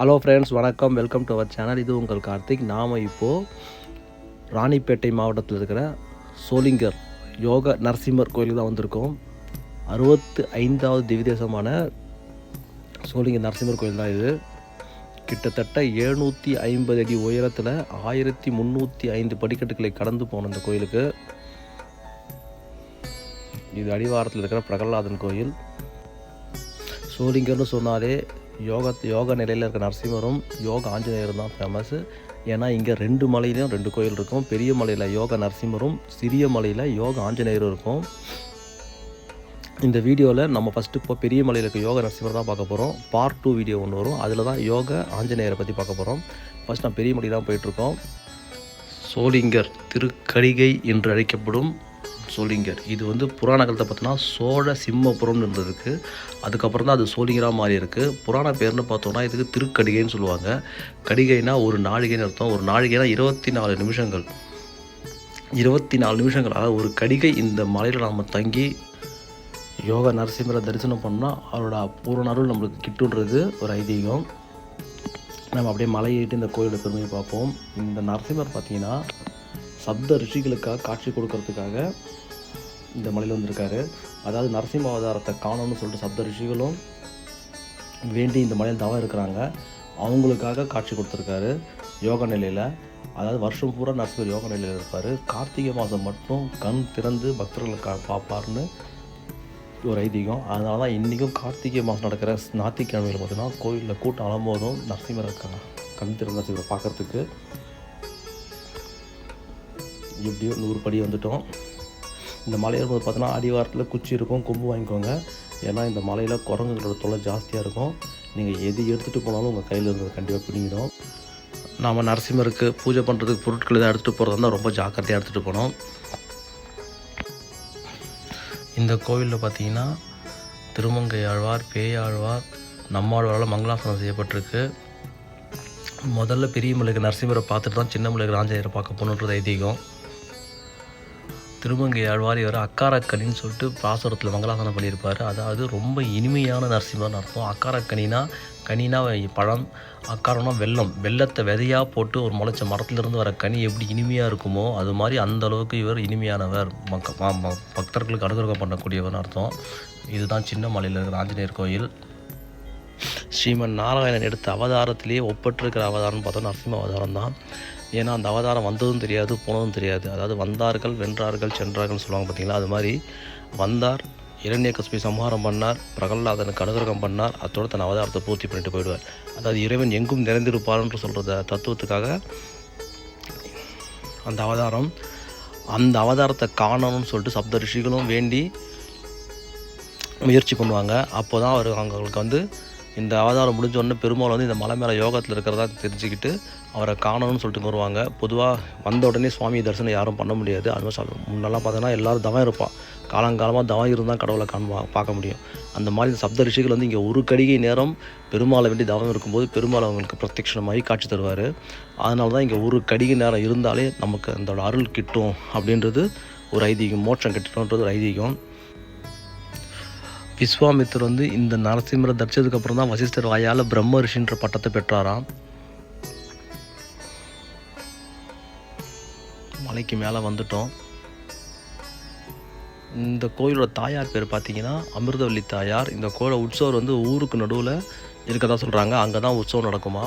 Hello friends வணக்கம். Welcome to our channel இது உங்கள் கார்த்திக். நாம் இப்போது ராணிப்பேட்டை மாவட்டத்தில் இருக்கிற சோளிங்கர் யோக நரசிம்மர் கோயிலுக்கு தான் வந்திருக்கோம். அறுபத்து ஐந்தாவது திவிதேசமான சோளிங்கர் நரசிம்மர் கோயில் தான் இது. கிட்டத்தட்ட எழுநூற்றி ஐம்பது அடி உயரத்தில் ஆயிரத்தி முந்நூற்றி ஐந்து படிக்கட்டுகளை கடந்து போன இந்த கோயிலுக்கு. இது அடிவாரத்தில் இருக்கிற பிரகலாதன் கோயில். சோளிங்கர்னு சொன்னாலே யோக யோக நிலையில் இருக்க நரசிம்மரும் யோக ஆஞ்சநேயரும் தான் ஃபேமஸ்ஸு ஏன்னா இங்கே ரெண்டு மலையிலையும் ரெண்டு கோயில் இருக்கும். பெரிய மலையில் யோக நரசிம்மரும் சிறிய மலையில் யோக ஆஞ்சநேயரும் இருக்கும். இந்த வீடியோவில் நம்ம ஃபஸ்ட்டு இப்போ பெரிய மலையில் இருக்க யோக நரசிம்மர் தான் பார்க்க போகிறோம் பார்ட் டூ வீடியோ ஒன்று வரும். அதில் தான் யோக ஆஞ்சநேயரை பற்றி பார்க்க போகிறோம் ஃபஸ்ட் நான் பெரிய மலை தான் போயிட்டுருக்கோம் சோளிங்கர் திருக்கடிகை என்று அழைக்கப்படும் சோளிங்கர். இது வந்து புராண காலத்தை பார்த்தோன்னா சோழ சிம்மபுரம்னு இருந்ததுக்கு. அதுக்கப்புறம் தான் அது சோழிங்கராக மாறி இருக்குது புராண பேர்னு பார்த்தோன்னா இதுக்கு திருக்கடிகைன்னு சொல்லுவாங்க. கடிகைனா ஒரு நாழிகைன்னு அர்த்தம். ஒரு நாழிகைனா இருபத்தி நாலு நிமிஷங்கள். இருபத்தி நாலு நிமிஷங்கள். அதாவது ஒரு கடிகை இந்த மலையில் நாம் தங்கி யோகா நரசிம்மரை தரிசனம் பண்ணால் அவரோட பூரண அருள் நம்மளுக்கு கிட்டுன்றது ஒரு ஐதீகம். நம்ம அப்படியே மலையிட்டு இந்த கோயிலோட பெருமையை பார்ப்போம். இந்த நரசிம்மர் பார்த்தீங்கன்னா சப்த ரிஷிகளுக்காக காட்சி கொடுக்கறதுக்காக இந்த மலையில் வந்திருக்காரு. அதாவது நரசிம்ம அவதாரத்தை காணணும்னு சொல்லிட்டு சப்த ரிஷிகளும் வேண்டி இந்த மலையில் தவம் இருக்கிறாங்க. அவங்களுக்காக காட்சி கொடுத்துருக்காரு யோக நிலையில். அதாவது வருஷம் பூரா நரசிம்மர் யோக நிலையில் இருப்பார். கார்த்திகை மாதம் மட்டும் கண் திறந்து பக்தர்களை கா பார்ப்பார்னு ஒரு ஐதீகம். அதனால தான் இன்றைக்கும் கார்த்திகை மாதம் நடக்கிற ஞாயிற்றுக்கிழமையில் பார்த்தீங்கன்னா கோயிலில் கூட்டம் அலம்போதும் நரசிம்மரை க- கண் திறந்த நரசிம்மரை பார்க்கறதுக்கு எப்படியோ நூறு படி வந்துட்டோம். இந்த மலை ஏறும்போது பார்த்தோன்னா அடிவாரத்தில் குச்சி இருக்கும் கொம்பு வாங்கிக்கோங்க. ஏன்னா இந்த மலையில் குரங்குகளோட தொலை ஜாஸ்தியாக இருக்கும். நீங்கள் எது எடுத்துகிட்டு போனாலும் உங்கள் கையில் இருந்தது கண்டிப்பாக பிடிங்கிடும். நாம் நரசிம்மருக்கு பூஜை பண்ணுறதுக்கு பொருட்கள் எதாவது எடுத்துகிட்டு போகிறதா இருந்தால் ரொம்ப ஜாக்கிரதையாக எடுத்துகிட்டு போனோம் இந்த கோவிலில் பார்த்தீங்கன்னா திருமங்கை ஆழ்வார் பேயாழ்வார் நம்மாழ்வாரால் மங்களாசனம் செய்யப்பட்டிருக்கு. முதல்ல பெரிய மலைக்கு நரசிம்மரை பார்த்துட்டு தான் சின்ன மலைக்கு ராஞ்சயரை பார்க்க போகணுன்றது ஐதீகம். திருமங்கை ஆழ்வார் இவர் அக்காரக்கனின்னு சொல்லிட்டு பாசுரத்தில் மங்களாசனம் பண்ணியிருப்பார். அதாவது ரொம்ப இனிமையான நரசிம்மர்னு அர்த்தம். அக்காரக்கனினா கனினா பழம் அக்காரம்னா வெல்லம். வெள்ளத்தை விதையாக போட்டு ஒரு முளைச்ச மரத்துலேருந்து வர கனி எப்படி இனிமையாக இருக்குமோ அது மாதிரி அந்த அளவுக்கு இவர் இனிமையானவர். மக்க பக்தர்களுக்கு அனுகிரகம் பண்ணக்கூடியவர்னு அர்த்தம். இதுதான் சின்ன மலையில் இருக்கிற ஆஞ்சநேயர் கோயில். ஸ்ரீமன் நாராயணன் எடுத்த அவதாரத்திலேயே ஒப்பற்றிருக்கிற அவதாரம்னு பார்த்தோம் நரசிம்ம அவதாரம் தான் ஏன்னா அந்த அவதாரம் வந்ததும் தெரியாது போனதும் தெரியாது. அதாவது வந்தார்கள் வென்றார்கள் சென்றார்கள் சொல்லுவாங்க பார்த்தீங்களா? அது மாதிரி வந்தார் இரண்யகஸ்பி சம்ஹாரம் பண்ணார் பிரகலாதனுக்கு அனுகிரகம் பண்ணார் அத்தோட தன் அவதாரத்தை பூர்த்தி பண்ணிட்டு போயிடுவார். அதாவது இறைவன் எங்கும் நிறைந்திருப்பார்ன்ற சொல்கிறத தத்துவத்துக்காக அந்த அவதாரம் அந்த அவதாரத்தை காணணும்னு சொல்லிட்டு சப்த ரிஷிகளும் வேண்டி முயற்சி பண்ணுவாங்க. அப்போ தான் அவர் அவங்களுக்கு வந்து இந்த அவதாரம் முடிஞ்ச உடனே பெருமாள் வந்து இந்த மலை மேலே யோகத்தில் இருக்கிறதா தெரிஞ்சுக்கிட்டு அவரை காணணும்னு சொல்லிட்டு வருவாங்க. பொதுவாக வந்த உடனே சுவாமி தரிசனம் யாரும் பண்ண முடியாது. அது மாதிரி முன்னெல்லாம் பார்த்தோன்னா எல்லோரும் தவம் இருப்பான். காலங்காலமாக தவம் இருந்தால் கடவுளை காண்பா பார்க்க முடியும். அந்த மாதிரி இந்த சப்த ரிஷிகள் வந்து இங்கே ஒரு கடிகை நேரம் பெருமாளை வேண்டி தவம் இருக்கும்போது பெருமாள் அவங்களுக்கு பிரத்யட்சணமாகி காட்சி தருவார். அதனால தான் இங்கே ஒரு கடிகை நேரம் இருந்தாலே நமக்கு அந்த அருள் கிட்டும் அப்படின்றது ஒரு ஐதீகம் மோட்சம் கிட்டணுன்றது ஒரு ஐதீகம். விஸ்வாமித்தர் வந்து இந்த நரசிம்மரை தரிச்சதுக்கு அப்புறம் தான் வசிஷ்டர் வாயால் பிரம்ம ரிஷின்ற பட்டத்தை பெற்றாராம். மலைக்கு மேலே வந்துட்டோம். இந்த கோயிலோட தாயார் பேர் பார்த்தீங்கன்னா அமிர்தவல்லி தாயார். இந்த கோயில உற்சவர் வந்து ஊருக்கு நடுவில் இருக்கதா சொல்கிறாங்க அங்கே தான் உற்சவம் நடக்குமா?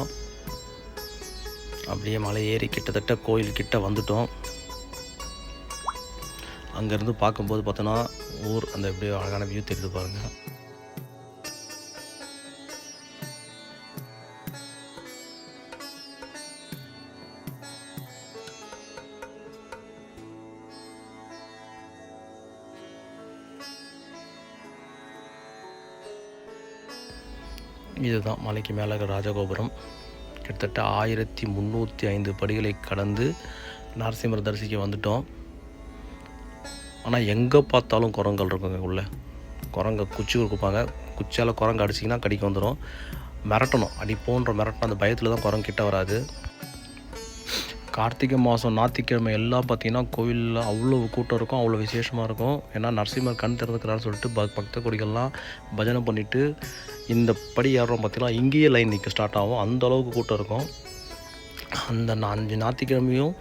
அப்படியே மலை ஏறி கிட்டத்தட்ட கோயில் கிட்ட வந்துட்டோம். அங்கேருந்து பார்க்கும்போது பார்த்தோன்னா ஊர் அந்த எப்படியோ அழகான வியூ தெரியுது பாருங்கள் இதுதான் மலைக்கு மேலே ராஜகோபுரம். கிட்டத்தட்ட ஆயிரத்தி முந்நூற்றி ஐந்து படிகளை கடந்து நரசிம்மர் தரிசிக்க வந்துட்டோம். ஆனால் எங்கே பார்த்தாலும் குரங்கள் இருக்குங்க உள்ளே. குரங்க குச்சி கொடுப்பாங்க குச்சியால் குரங்கு அடிச்சிங்கன்னா கடிக்க வந்துடும் மிரட்டணும். அடிப்போன்ற மிரட்டணும் அந்த பயத்தில் தான் குரங்கு கிட்ட வராது. கார்த்திகை மாதம் ஞாத்திக்கிழமை எல்லாம் பார்த்தீங்கன்னா கோவிலில் அவ்வளோ கூட்டம் இருக்கும் அவ்வளோ விசேஷமாக இருக்கும். ஏன்னா நரசிம்மர் கண் திறந்துக்கிறான்னு சொல்லிட்டு ப பக்த கொடிகள்லாம் பஜனை பண்ணிவிட்டு இந்த படி ஏறுறோம் பார்த்தீங்கன்னா இங்கேயே லைன் நிற்க ஸ்டார்ட் ஆகும். அந்த அளவுக்கு கூட்டம் இருக்கும். அந்த நா- அஞ்சு ஞாயிற்றுக்கிழமையும்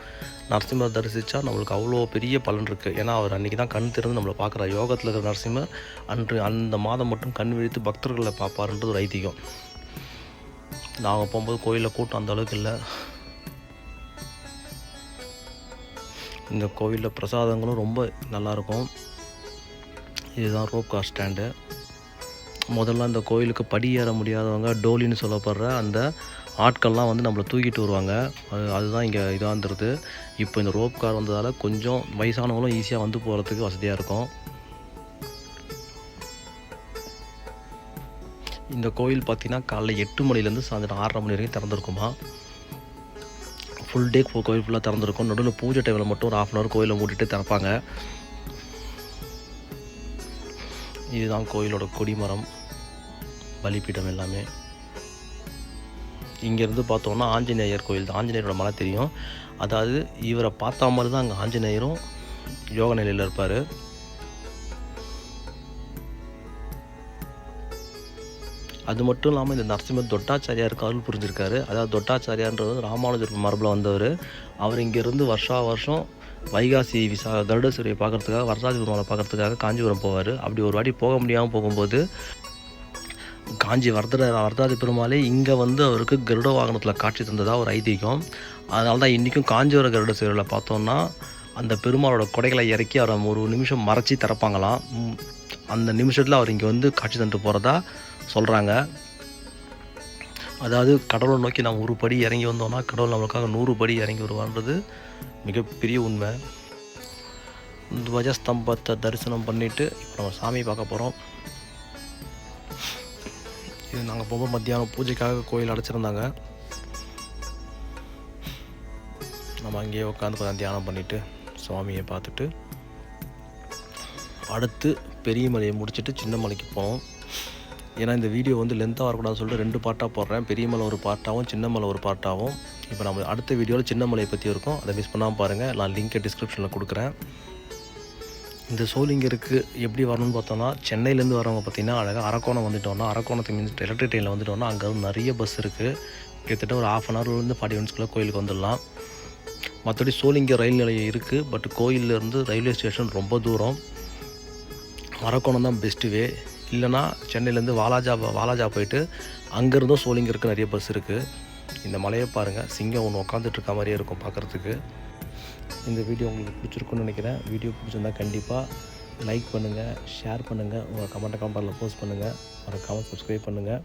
நரசிம்மர் தரிசித்தா நம்மளுக்கு அவ்வளோ பெரிய பலன் இருக்குது ஏன்னா அவர் அன்றைக்கி தான் கண் திறந்து நம்மளை பார்க்குறார். யோகத்தில் இருக்கிற நரசிம்மர் அன்று அந்த மாதம் மட்டும் கண் விழித்து பக்தர்களை பார்ப்பாருன்றது ஒரு ஐதீகம். நாங்கள் போகும்போது கோயிலில் கூட்டம் அந்த அளவுக்கு இல்லை. இந்த கோவிலில் பிரசாதங்களும் ரொம்ப நல்லாயிருக்கும் இதுதான் ரோப் கார் ஸ்டாண்டு. முதல்ல அந்த கோயிலுக்கு படி ஏற முடியாதவங்க டோலின்னு சொல்லப்படுற அந்த ஆட்கள்லாம் வந்து நம்மளை தூக்கிட்டு வருவாங்க. அது அதுதான் இங்கே இதாக இருந்துருது இப்போ இந்த ரோப் கார் வந்ததால் கொஞ்சம் வயசானவங்களும் ஈஸியாக வந்து போகிறதுக்கு வசதியாக இருக்கும். இந்த கோயில் பார்த்தீங்கன்னா காலைல எட்டு மணிலேருந்து சாயந்தரம் ஆறரை மணி வரைக்கும் திறந்துருக்குமா? ஃபுல் டே கோயில் ஃபுல்லாக திறந்துருக்கும். நடுவில் பூஜை டைமில் மட்டும் ஒரு ஆஃப் அன் ஹவர் கோயிலை மூடிட்டு திறப்பாங்க. இதுதான் கோயிலோட கொடிமரம் பலிப்பீடம் எல்லாமே. இங்கேருந்து பார்த்தோம்னா ஆஞ்சநேயர் கோயில் தான். ஆஞ்சநேயரோட மலை தெரியும். அதாவது இவரை பார்த்தா மாதிரி தான் அங்கே ஆஞ்சநேயரும் யோக நிலையில் இருப்பார். அது மட்டும் இல்லாமல் இந்த நரசிம்மர் தொட்டாச்சாரியாருக்கு அருள் புரிஞ்சிருக்காரு. அதாவது தொட்டாச்சாரியான்றது ராமானுஜர் மரபில் வந்தவர். அவர் இங்கேருந்து வருஷா வருஷம் வைகாசி விசா கருடசூரியை பார்க்கறதுக்காக வரராஜ பெருமாளை பார்க்கறதுக்காக காஞ்சிபுரம் போவார். அப்படி ஒரு வாட்டி போக முடியாமல் போகும்போது காஞ்சி வரதர வரதாதி பெருமாளே இங்கே வந்து அவருக்கு கருட வாகனத்தில் காட்சி தந்ததாக ஒரு ஐதீகம். அதனால தான் இன்றைக்கும் காஞ்சிவர கருட சேரில் பார்த்தோன்னா அந்த பெருமாளோட கொடைகளை இறக்கி அவரை ஒரு நிமிஷம் மறைச்சி திறப்பாங்களாம். அந்த நிமிஷத்தில் அவர் இங்கே வந்து காட்சி தந்துட்டு போகிறதா சொல்கிறாங்க அதாவது கடவுளை நோக்கி நம்ம ஒரு படி இறங்கி வந்தோம்னா கடவுள் நம்மளுக்காக நூறு படி இறங்கி வருவான்றது மிகப்பெரிய உண்மை. துவஜஸ்தம்பத்தை தரிசனம் பண்ணிவிட்டு இப்போ நம்ம சாமி பார்க்க போகிறோம் இது நாங்கள் போகும்போது மத்தியானம் பூஜைக்காக கோயில் அடைச்சிருந்தாங்க. நம்ம அங்கேயே உட்காந்து கொஞ்சம் தியானம் பண்ணிவிட்டு சுவாமியை பார்த்துட்டு அடுத்து பெரிய மலையை முடிச்சுட்டு சின்ன மலைக்கு போனோம். ஏன்னா இந்த வீடியோ வந்து லென்த்தாக வரக்கூடாதுன்னு சொல்லிட்டு ரெண்டு பார்ட்டாக போடுறேன். பெரிய மலை ஒரு பார்ட்டாகவும் சின்ன மலை ஒரு பார்ட்டாகவும் இப்போ நம்ம அடுத்த வீடியோவில் சின்ன மலையை பற்றி இருக்கும். அதை மிஸ் பண்ணாமல் பாருங்கள் நான் லிங்கை டிஸ்கிரிப்ஷனில் கொடுக்குறேன். இந்த சோளிங்கருக்கு எப்படி வரணும்னு பார்த்தோம்னா சென்னையிலேருந்து வரவங்க பார்த்தீங்கன்னா அழகாக அரக்கோணம் வந்துட்டோம்னா அரக்கோணத்துக்கு மீன்ஸ் எலக்ட்ரிக் ட்ரெயினில் வந்துட்டோம்னா அங்கே வந்து நிறைய பஸ் இருக்குது கிட்டத்தட்ட ஒரு ஆஃப் அன் ஹவர்லேருந்து ஃபார்ட்டி மினிட்ஸ்க்குள்ளே கோயிலுக்கு வந்துடலாம். மற்றபடி சோளிங்கர் ரயில் நிலையம் இருக்குது பட் கோயிலேருந்து ரயில்வே ஸ்டேஷன் ரொம்ப தூரம். அரக்கோணம் தான் பெஸ்ட்டு வே. இல்லைனா சென்னையிலேருந்து வாலாஜா வாலாஜா போயிட்டு அங்கேருந்தும் சோளிங்கருக்கு நிறைய பஸ் இருக்குது இந்த மலையை பாருங்கள் சிங்கம் ஒன்று உட்காந்துட்டு இருக்க மாதிரியே இருக்கும் பார்க்குறதுக்கு. இந்த வீடியோ உங்களுக்கு பிடிச்சிருக்குன்னு நினைக்கிறேன். வீடியோ பிடிச்சிருந்தா கண்டிப்பாக லைக் பண்ணுங்கள் ஷேர் பண்ணுங்கள் உங்கள் கமெண்ட் கமெண்டில் போஸ்ட் பண்ணுங்கள் மறக்காமல் சப்ஸ்கிரைப் பண்ணுங்கள்